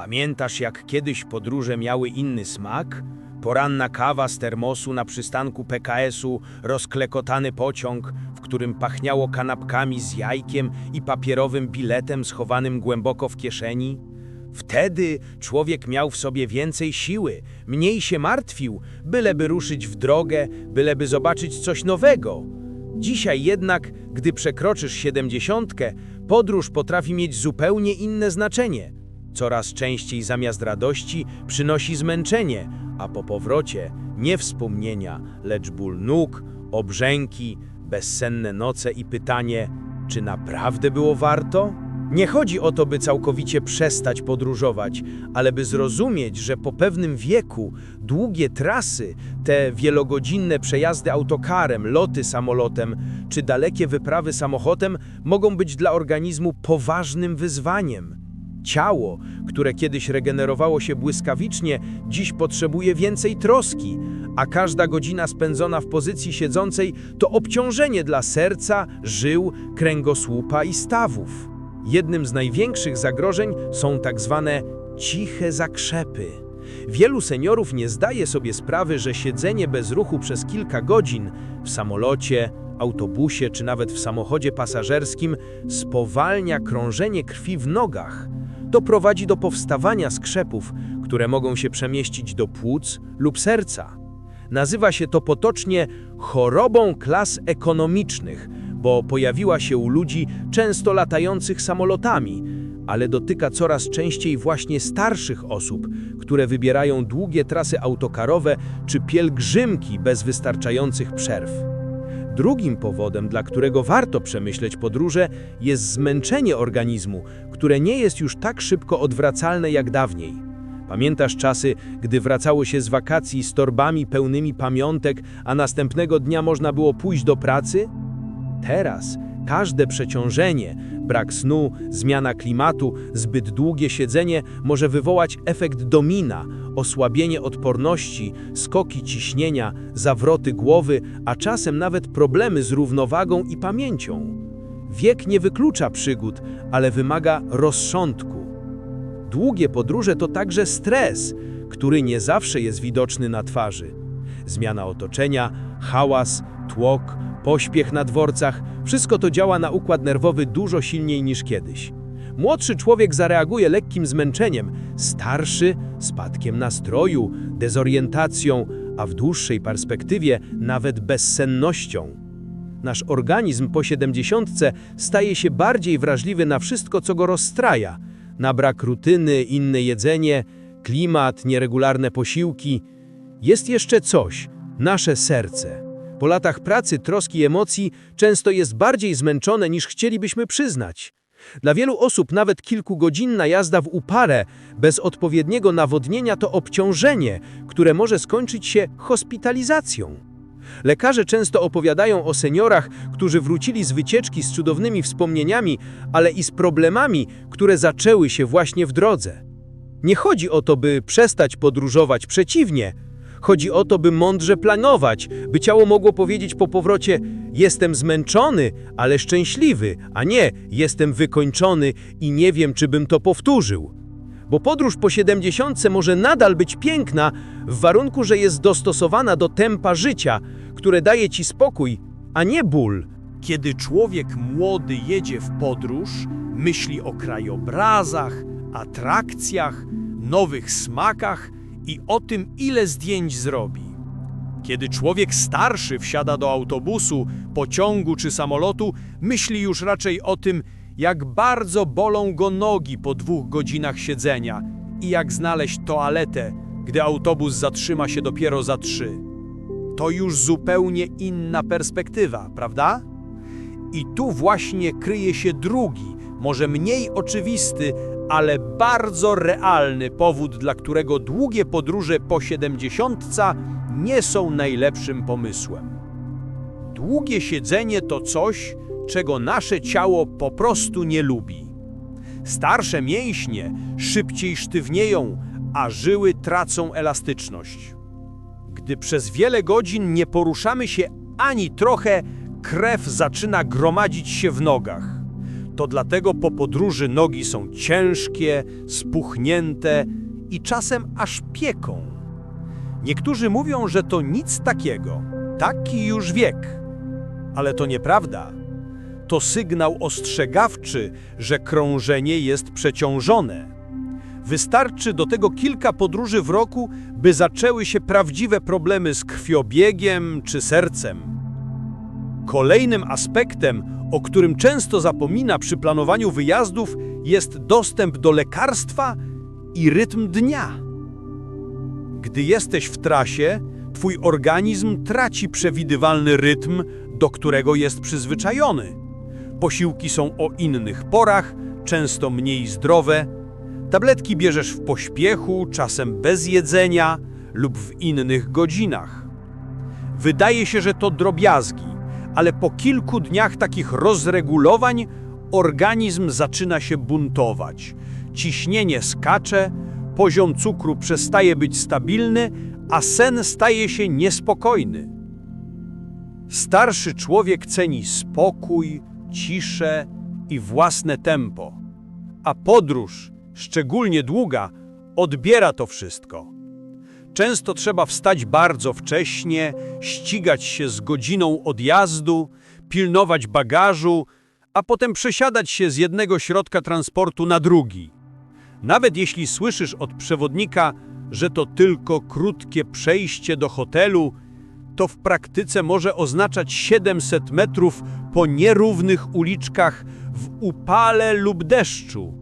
Pamiętasz, jak kiedyś podróże miały inny smak? Poranna kawa z termosu na przystanku PKS-u, rozklekotany pociąg, w którym pachniało kanapkami z jajkiem i papierowym biletem schowanym głęboko w kieszeni? Wtedy człowiek miał w sobie więcej siły, mniej się martwił, byleby ruszyć w drogę, byleby zobaczyć coś nowego. Dzisiaj jednak, gdy przekroczysz siedemdziesiątkę, podróż potrafi mieć zupełnie inne znaczenie. Coraz częściej zamiast radości przynosi zmęczenie, a po powrocie nie wspomnienia, lecz ból nóg, obrzęki, bezsenne noce i pytanie, czy naprawdę było warto? Nie chodzi o to, by całkowicie przestać podróżować, ale by zrozumieć, że po pewnym wieku długie trasy, te wielogodzinne przejazdy autokarem, loty samolotem czy dalekie wyprawy samochodem mogą być dla organizmu poważnym wyzwaniem. Ciało, które kiedyś regenerowało się błyskawicznie, dziś potrzebuje więcej troski, a każda godzina spędzona w pozycji siedzącej to obciążenie dla serca, żył, kręgosłupa i stawów. Jednym z największych zagrożeń są tak zwane ciche zakrzepy. Wielu seniorów nie zdaje sobie sprawy, że siedzenie bez ruchu przez kilka godzin w samolocie, autobusie czy nawet w samochodzie pasażerskim spowalnia krążenie krwi w nogach. To prowadzi do powstawania skrzepów, które mogą się przemieścić do płuc lub serca. Nazywa się to potocznie chorobą klas ekonomicznych, bo pojawiła się u ludzi często latających samolotami, ale dotyka coraz częściej właśnie starszych osób, które wybierają długie trasy autokarowe czy pielgrzymki bez wystarczających przerw. Drugim powodem, dla którego warto przemyśleć podróże, jest zmęczenie organizmu, które nie jest już tak szybko odwracalne jak dawniej. Pamiętasz czasy, gdy wracało się z wakacji z torbami pełnymi pamiątek, a następnego dnia można było pójść do pracy? Teraz każde przeciążenie, brak snu, zmiana klimatu, zbyt długie siedzenie może wywołać efekt domina, osłabienie odporności, skoki ciśnienia, zawroty głowy, a czasem nawet problemy z równowagą i pamięcią. Wiek nie wyklucza przygód, ale wymaga rozsądku. Długie podróże to także stres, który nie zawsze jest widoczny na twarzy. Zmiana otoczenia, hałas, tłok, pośpiech na dworcach wszystko to działa na układ nerwowy dużo silniej niż kiedyś. Młodszy człowiek zareaguje lekkim zmęczeniem, starszy spadkiem nastroju, dezorientacją, a w dłuższej perspektywie nawet bezsennością. Nasz organizm po siedemdziesiątce staje się bardziej wrażliwy na wszystko, co go rozstraja. Na brak rutyny, inne jedzenie, klimat, nieregularne posiłki. Jest jeszcze coś, nasze serce. Po latach pracy, troski i emocji często jest bardziej zmęczone niż chcielibyśmy przyznać. Dla wielu osób nawet kilkugodzinna jazda w uparę bez odpowiedniego nawodnienia to obciążenie, które może skończyć się hospitalizacją. Lekarze często opowiadają o seniorach, którzy wrócili z wycieczki z cudownymi wspomnieniami, ale i z problemami, które zaczęły się właśnie w drodze. Nie chodzi o to, by przestać podróżować, przeciwnie. Chodzi o to, by mądrze planować, by ciało mogło powiedzieć po powrocie: Jestem zmęczony, ale szczęśliwy, a nie jestem wykończony i nie wiem, czy bym to powtórzył. Bo podróż po 70 może nadal być piękna, w warunku, że jest dostosowana do tempa życia, które daje ci spokój, a nie ból. Kiedy człowiek młody jedzie w podróż, myśli o krajobrazach, atrakcjach, nowych smakach i o tym, ile zdjęć zrobi. Kiedy człowiek starszy wsiada do autobusu, pociągu czy samolotu, myśli już raczej o tym, jak bardzo bolą go nogi po dwóch godzinach siedzenia i jak znaleźć toaletę, gdy autobus zatrzyma się dopiero za trzy. To już zupełnie inna perspektywa, prawda? I tu właśnie kryje się drugi, może mniej oczywisty, ale bardzo realny powód, dla którego długie podróże po siedemdziesiątce nie są najlepszym pomysłem. Długie siedzenie to coś, czego nasze ciało po prostu nie lubi. Starsze mięśnie szybciej sztywnieją, a żyły tracą elastyczność. Gdy przez wiele godzin nie poruszamy się ani trochę, krew zaczyna gromadzić się w nogach. To dlatego po podróży nogi są ciężkie, spuchnięte i czasem aż pieką. Niektórzy mówią, że to nic takiego. Taki już wiek. Ale to nieprawda. To sygnał ostrzegawczy, że krążenie jest przeciążone. Wystarczy do tego kilka podróży w roku, by zaczęły się prawdziwe problemy z krwiobiegiem czy sercem. Kolejnym aspektem, o którym często zapomina przy planowaniu wyjazdów, jest dostęp do lekarstwa i rytm dnia. Gdy jesteś w trasie, twój organizm traci przewidywalny rytm, do którego jest przyzwyczajony. Posiłki są o innych porach, często mniej zdrowe. Tabletki bierzesz w pośpiechu, czasem bez jedzenia lub w innych godzinach. Wydaje się, że to drobiazgi, ale po kilku dniach takich rozregulowań organizm zaczyna się buntować. Ciśnienie skacze, poziom cukru przestaje być stabilny, a sen staje się niespokojny. Starszy człowiek ceni spokój, ciszę i własne tempo, a podróż, szczególnie długa, odbiera to wszystko. Często trzeba wstać bardzo wcześnie, ścigać się z godziną odjazdu, pilnować bagażu, a potem przesiadać się z jednego środka transportu na drugi. Nawet jeśli słyszysz od przewodnika, że to tylko krótkie przejście do hotelu, to w praktyce może oznaczać 700 metrów po nierównych uliczkach w upale lub deszczu.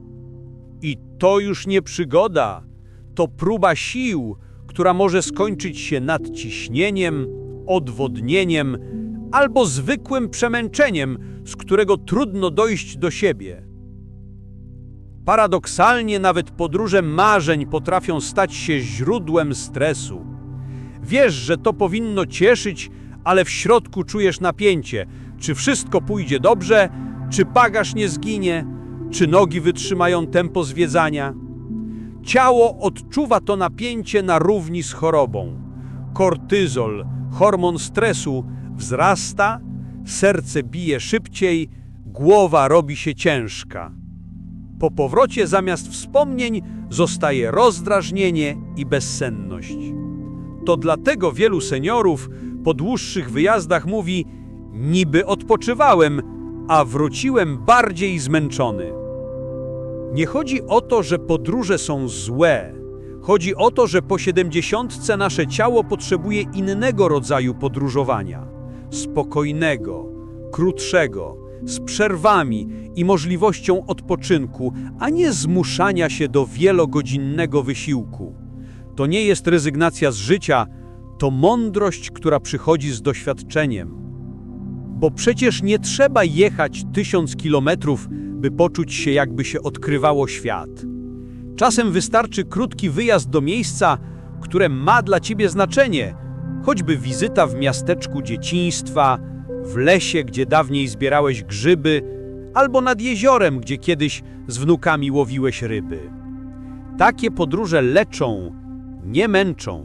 I to już nie przygoda, to próba sił, która może skończyć się nadciśnieniem, odwodnieniem albo zwykłym przemęczeniem, z którego trudno dojść do siebie. Paradoksalnie nawet podróże marzeń potrafią stać się źródłem stresu. Wiesz, że to powinno cieszyć, ale w środku czujesz napięcie. Czy wszystko pójdzie dobrze? Czy bagaż nie zginie? Czy nogi wytrzymają tempo zwiedzania? Ciało odczuwa to napięcie na równi z chorobą. Kortyzol, hormon stresu, wzrasta, serce bije szybciej, głowa robi się ciężka. Po powrocie zamiast wspomnień zostaje rozdrażnienie i bezsenność. To dlatego wielu seniorów po dłuższych wyjazdach mówi: Niby odpoczywałem, a wróciłem bardziej zmęczony. Nie chodzi o to, że podróże są złe. Chodzi o to, że po siedemdziesiątce nasze ciało potrzebuje innego rodzaju podróżowania spokojnego, krótszego, z przerwami i możliwością odpoczynku, a nie zmuszania się do wielogodzinnego wysiłku. To nie jest rezygnacja z życia, to mądrość, która przychodzi z doświadczeniem. Bo przecież nie trzeba jechać tysiąc kilometrów, by poczuć się, jakby się odkrywało świat. Czasem wystarczy krótki wyjazd do miejsca, które ma dla ciebie znaczenie, choćby wizyta w miasteczku dzieciństwa, w lesie, gdzie dawniej zbierałeś grzyby, albo nad jeziorem, gdzie kiedyś z wnukami łowiłeś ryby. Takie podróże leczą, nie męczą.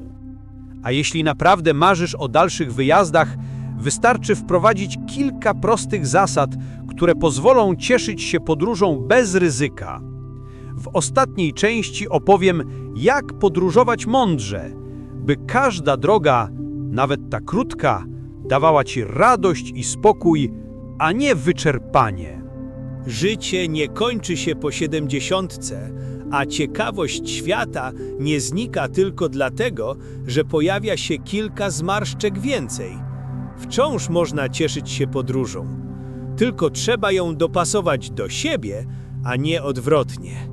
A jeśli naprawdę marzysz o dalszych wyjazdach, wystarczy wprowadzić kilka prostych zasad, które pozwolą cieszyć się podróżą bez ryzyka. W ostatniej części opowiem, jak podróżować mądrze, by każda droga, nawet ta krótka, dawała ci radość i spokój, a nie wyczerpanie. Życie nie kończy się po siedemdziesiątce, a ciekawość świata nie znika tylko dlatego, że pojawia się kilka zmarszczek więcej. Wciąż można cieszyć się podróżą, tylko trzeba ją dopasować do siebie, a nie odwrotnie.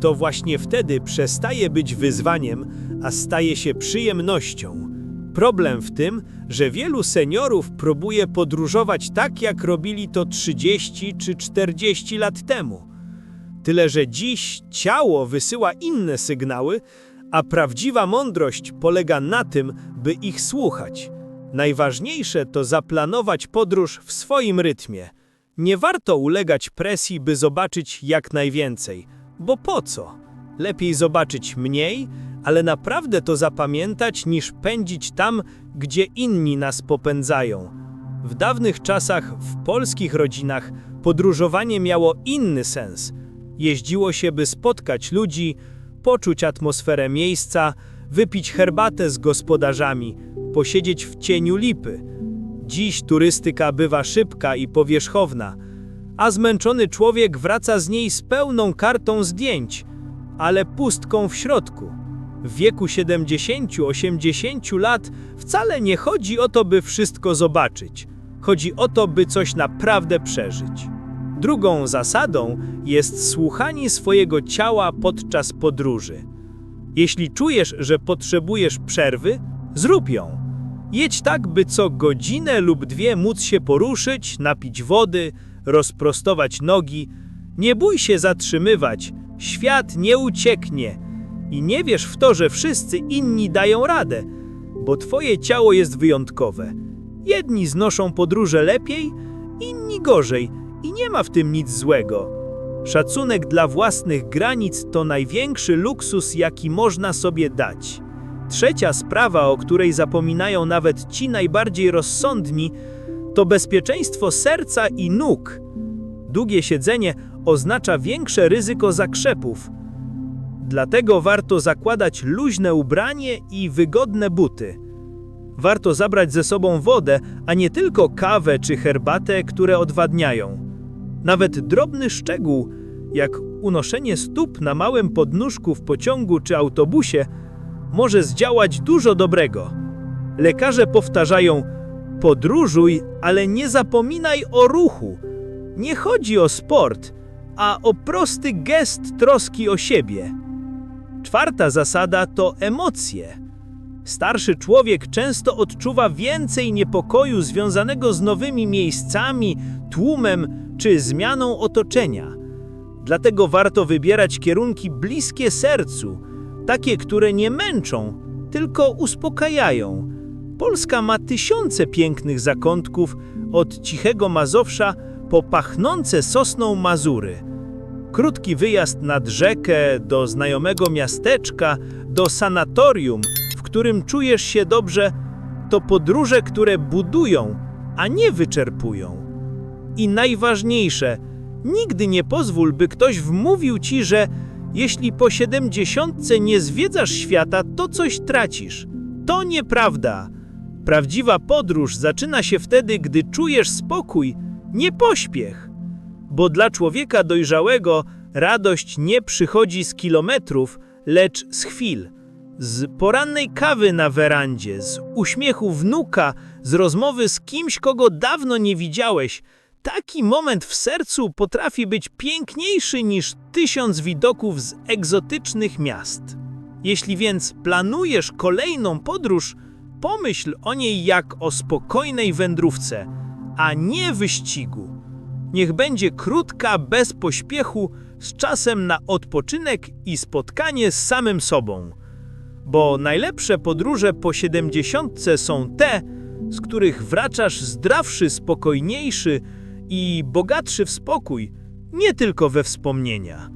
To właśnie wtedy przestaje być wyzwaniem, a staje się przyjemnością. Problem w tym, że wielu seniorów próbuje podróżować tak, jak robili to 30 czy 40 lat temu. Tyle, że dziś ciało wysyła inne sygnały, a prawdziwa mądrość polega na tym, by ich słuchać. Najważniejsze to zaplanować podróż w swoim rytmie. Nie warto ulegać presji, by zobaczyć jak najwięcej, bo po co? Lepiej zobaczyć mniej, ale naprawdę to zapamiętać, niż pędzić tam, gdzie inni nas popędzają. W dawnych czasach w polskich rodzinach podróżowanie miało inny sens. Jeździło się, by spotkać ludzi, poczuć atmosferę miejsca, wypić herbatę z gospodarzami, posiedzieć w cieniu lipy. Dziś turystyka bywa szybka i powierzchowna, a zmęczony człowiek wraca z niej z pełną kartą zdjęć, ale pustką w środku. W wieku 70-80 lat wcale nie chodzi o to, by wszystko zobaczyć. Chodzi o to, by coś naprawdę przeżyć. Drugą zasadą jest słuchanie swojego ciała podczas podróży. Jeśli czujesz, że potrzebujesz przerwy, zrób ją. Jedź tak, by co godzinę lub dwie móc się poruszyć, napić wody, rozprostować nogi. Nie bój się zatrzymywać, świat nie ucieknie. I nie wierz w to, że wszyscy inni dają radę, bo twoje ciało jest wyjątkowe. Jedni znoszą podróże lepiej, inni gorzej i nie ma w tym nic złego. Szacunek dla własnych granic to największy luksus, jaki można sobie dać. Trzecia sprawa, o której zapominają nawet ci najbardziej rozsądni, to bezpieczeństwo serca i nóg. Długie siedzenie oznacza większe ryzyko zakrzepów. Dlatego warto zakładać luźne ubranie i wygodne buty. Warto zabrać ze sobą wodę, a nie tylko kawę czy herbatę, które odwadniają. Nawet drobny szczegół, jak unoszenie stóp na małym podnóżku w pociągu czy autobusie, może zdziałać dużo dobrego. Lekarze powtarzają: podróżuj, ale nie zapominaj o ruchu. Nie chodzi o sport, a o prosty gest troski o siebie. Czwarta zasada to emocje. Starszy człowiek często odczuwa więcej niepokoju związanego z nowymi miejscami, tłumem czy zmianą otoczenia. Dlatego warto wybierać kierunki bliskie sercu, takie, które nie męczą, tylko uspokajają. Polska ma tysiące pięknych zakątków, od cichego Mazowsza po pachnące sosną Mazury. Krótki wyjazd nad rzekę, do znajomego miasteczka, do sanatorium, w którym czujesz się dobrze, to podróże, które budują, a nie wyczerpują. I najważniejsze, nigdy nie pozwól, by ktoś wmówił ci, że jeśli po siedemdziesiątce nie zwiedzasz świata, to coś tracisz. To nieprawda. Prawdziwa podróż zaczyna się wtedy, gdy czujesz spokój, nie pośpiech. Bo dla człowieka dojrzałego radość nie przychodzi z kilometrów, lecz z chwil. Z porannej kawy na werandzie, z uśmiechu wnuka, z rozmowy z kimś, kogo dawno nie widziałeś. Taki moment w sercu potrafi być piękniejszy niż tysiąc widoków z egzotycznych miast. Jeśli więc planujesz kolejną podróż, pomyśl o niej jak o spokojnej wędrówce, a nie wyścigu. Niech będzie krótka, bez pośpiechu, z czasem na odpoczynek i spotkanie z samym sobą. Bo najlepsze podróże po siedemdziesiątce są te, z których wracasz zdrawszy, spokojniejszy i bogatszy w spokój, nie tylko we wspomnienia.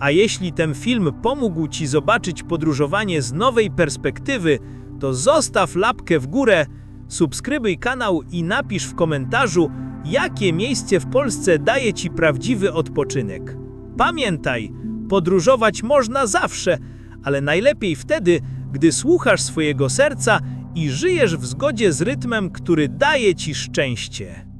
A jeśli ten film pomógł Ci zobaczyć podróżowanie z nowej perspektywy, to zostaw lapkę w górę, subskrybuj kanał i napisz w komentarzu, jakie miejsce w Polsce daje Ci prawdziwy odpoczynek. Pamiętaj, podróżować można zawsze, ale najlepiej wtedy, gdy słuchasz swojego serca i żyjesz w zgodzie z rytmem, który daje Ci szczęście.